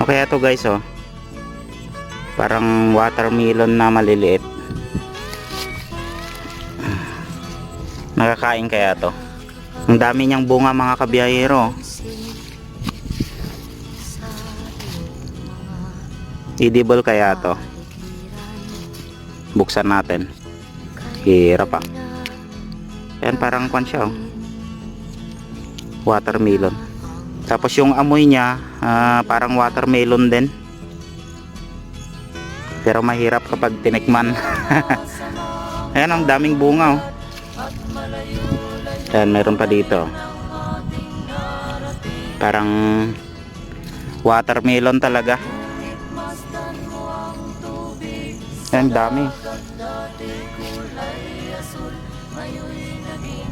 Ano kaya to guys oh? Parang watermelon na maliliit. Nakakain kaya to? Ang dami niyang bunga mga kabiyahero. Edible kaya to? Buksan natin. Hirap ah. Yan parang kwan siya oh. Watermelon tapos yung amoy niya uh, parang watermelon din. Pero mahirap kapag tinikman. Ayan ang daming bunga oh. ayan meron pa dito. Parang watermelon talaga. Ayan dami. Ngayon naging